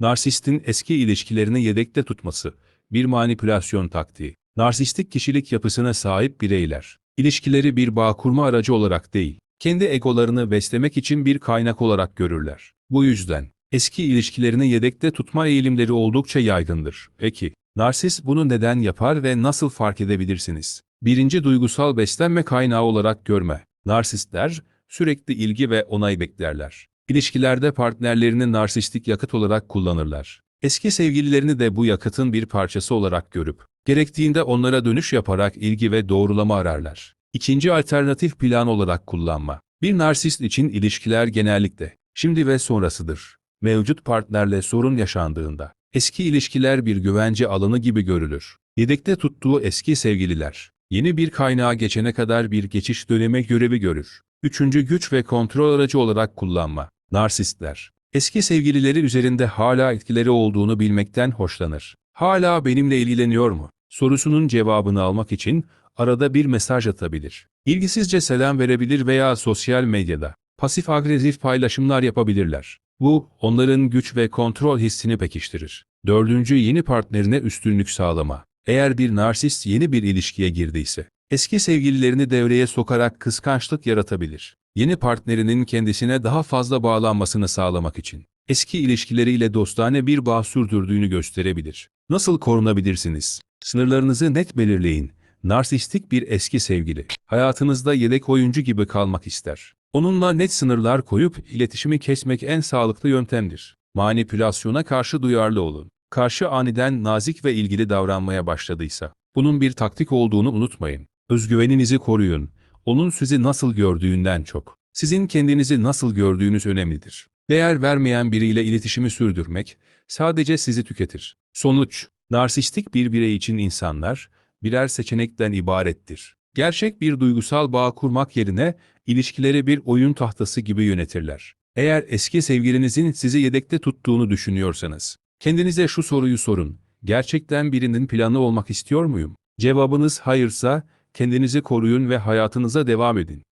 Narsistin eski ilişkilerini yedekte tutması, bir manipülasyon taktiği. Narsistik kişilik yapısına sahip bireyler, ilişkileri bir bağ kurma aracı olarak değil, kendi egolarını beslemek için bir kaynak olarak görürler. Bu yüzden, eski ilişkilerini yedekte tutma eğilimleri oldukça yaygındır. Peki, narsist bunu neden yapar ve nasıl fark edebilirsiniz? Birinci duygusal beslenme kaynağı olarak görme. Narsistler, sürekli ilgi ve onay beklerler. İlişkilerde partnerlerini narsistik yakıt olarak kullanırlar. Eski sevgililerini de bu yakıtın bir parçası olarak görüp, gerektiğinde onlara dönüş yaparak ilgi ve doğrulama ararlar. İkinci alternatif plan olarak kullanma. Bir narsist için ilişkiler genellikle şimdi ve sonrasıdır. Mevcut partnerle sorun yaşandığında, eski ilişkiler bir güvence alanı gibi görülür. Yedekte tuttuğu eski sevgililer, yeni bir kaynağa geçene kadar bir geçiş dönemi görevi görür. Üçüncü güç ve kontrol aracı olarak kullanma. Narsistler, eski sevgilileri üzerinde hala etkileri olduğunu bilmekten hoşlanır. Hala benimle ilgileniyor mu? Sorusunun cevabını almak için arada bir mesaj atabilir. İlgisizce selam verebilir veya sosyal medyada pasif agresif paylaşımlar yapabilirler. Bu, onların güç ve kontrol hissini pekiştirir. Dördüncü yeni partnerine üstünlük sağlama. Eğer bir narsist yeni bir ilişkiye girdiyse, eski sevgililerini devreye sokarak kıskançlık yaratabilir. Yeni partnerinin kendisine daha fazla bağlanmasını sağlamak için, eski ilişkileriyle dostane bir bağ sürdürdüğünü gösterebilir. Nasıl korunabilirsiniz? Sınırlarınızı net belirleyin. Narsistik bir eski sevgili, hayatınızda yedek oyuncu gibi kalmak ister. Onunla net sınırlar koyup iletişimi kesmek en sağlıklı yöntemdir. Manipülasyona karşı duyarlı olun. Karşı aniden nazik ve ilgili davranmaya başladıysa, bunun bir taktik olduğunu unutmayın. Özgüveninizi koruyun. Onun sizi nasıl gördüğünden çok, sizin kendinizi nasıl gördüğünüz önemlidir. Değer vermeyen biriyle iletişimi sürdürmek, sadece sizi tüketir. Sonuç, narsistik bir birey için insanlar, birer seçenekten ibarettir. Gerçek bir duygusal bağ kurmak yerine, ilişkileri bir oyun tahtası gibi yönetirler. Eğer eski sevgilinizin sizi yedekte tuttuğunu düşünüyorsanız, kendinize şu soruyu sorun. Gerçekten birinin planı olmak istiyor muyum? Cevabınız hayırsa, kendinizi koruyun ve hayatınıza devam edin.